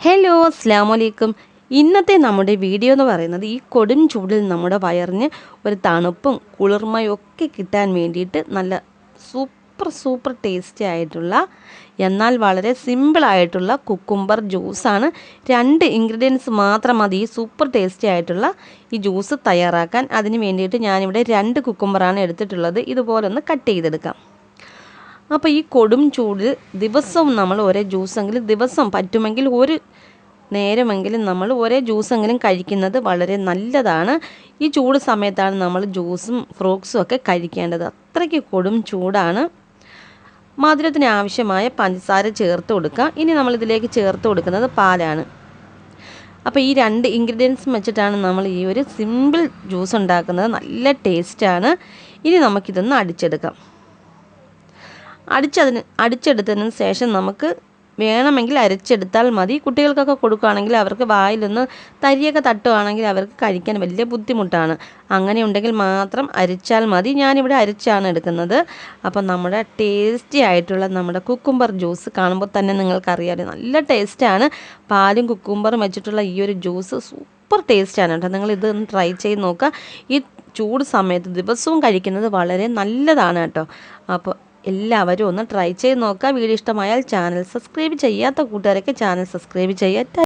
Hello അസ്സാം വലൈക്കും ഇന്നത്തെ നമ്മുടെ വീഡിയോ എന്ന് പറയുന്നത് ഈ കൊടും ചൂടിൽ നമ്മുടെ വയറിന് ഒരു തണുപ്പും കുളിർമയും ഒക്കെ കിട്ടാൻ വേണ്ടിയിട്ട് നല്ല സൂപ്പർ സൂപ്പർ ടേസ്റ്റി ആയിട്ടുള്ള എന്നാൽ വളരെ സിമ്പിളായിട്ടുള്ള കുക്കുംബർ ജ്യൂസാണ് രണ്ട് ഇൻഗ്രീഡിയൻസ് മാത്രം മതി. ഈ സൂപ്പർ ടേസ്റ്റി ആയിട്ടുള്ള ഈ ജ്യൂസ് തയ്യാറാക്കാൻ. അതിന് വേണ്ടിയിട്ട് ഞാനിവിടെ രണ്ട് കുക്കുംബറാണ് എടുത്തിട്ടുള്ളത്. ഇതുപോലെ ഒന്ന് കട്ട് ചെയ്തെടുക്കാം. അപ്പോൾ ഈ കൊടും ചൂടിൽ ദിവസവും നമ്മൾ ഒരേ ജ്യൂസെങ്കിലും ദിവസം പറ്റുമെങ്കിൽ ഒരു നേരമെങ്കിലും നമ്മൾ ഒരേ ജ്യൂസെങ്കിലും കഴിക്കുന്നത് വളരെ നല്ലതാണ്. ഈ ചൂട് സമയത്താണ് നമ്മൾ ജ്യൂസും ഫ്രൂട്ട്സും ഒക്കെ കഴിക്കേണ്ടത്. അത്രയ്ക്ക് കൊടും ചൂടാണ്. മധുരത്തിന് ആവശ്യമായ പഞ്ചസാര ചേർത്ത് കൊടുക്കുക. ഇനി നമ്മളിതിലേക്ക് ചേർത്ത് കൊടുക്കുന്നത് പാലാണ്. അപ്പോൾ ഈ രണ്ട് ഇൻഗ്രീഡിയൻസും വെച്ചിട്ടാണ് നമ്മൾ ഈ ഒരു സിമ്പിൾ ജ്യൂസ് ഉണ്ടാക്കുന്നത്. നല്ല ടേസ്റ്റാണ് ഇനി നമുക്കിതൊന്ന് അടിച്ചെടുക്കാം. അടിച്ചതിന് അടിച്ചെടുത്തതിന് ശേഷം നമുക്ക് വേണമെങ്കിൽ അരച്ചെടുത്താൽ മതി. കുട്ടികൾക്കൊക്കെ കൊടുക്കുകയാണെങ്കിൽ അവർക്ക് വായിലൊന്ന് തരിയൊക്കെ തട്ടുകയാണെങ്കിൽ അവർക്ക് കഴിക്കാൻ വലിയ ബുദ്ധിമുട്ടാണ്. അങ്ങനെ ഉണ്ടെങ്കിൽ മാത്രം അരിച്ചാൽ മതി. ഞാനിവിടെ അരിച്ചാണ് എടുക്കുന്നത്. അപ്പം നമ്മുടെ ടേസ്റ്റി ആയിട്ടുള്ള നമ്മുടെ കുക്കുംബർ ജ്യൂസ് കാണുമ്പോൾ തന്നെ നിങ്ങൾക്കറിയാമല്ലോ നല്ല ടേസ്റ്റാണ് പാലും കുക്കുംബറും വെച്ചിട്ടുള്ള ഈ ഒരു ജ്യൂസ് സൂപ്പർ ടേസ്റ്റാണ് കേട്ടോ. നിങ്ങൾ ഇതൊന്ന് ട്രൈ ചെയ്ത് നോക്കുക. ഈ ചൂട് സമയത്ത് ദിവസവും കഴിക്കുന്നത് വളരെ നല്ലതാണ് കേട്ടോ. അപ്പോൾ എല്ലാവരും ഒന്ന് ട്രൈ ചെയ്ത് നോക്കുക. വീഡിയോ ഇഷ്ടമായാൽ ചാനൽ സബ്സ്ക്രൈബ് ചെയ്യാത്ത കൂട്ടുകാരൊക്കെ ചാനൽ സബ്സ്ക്രൈബ് ചെയ്യുക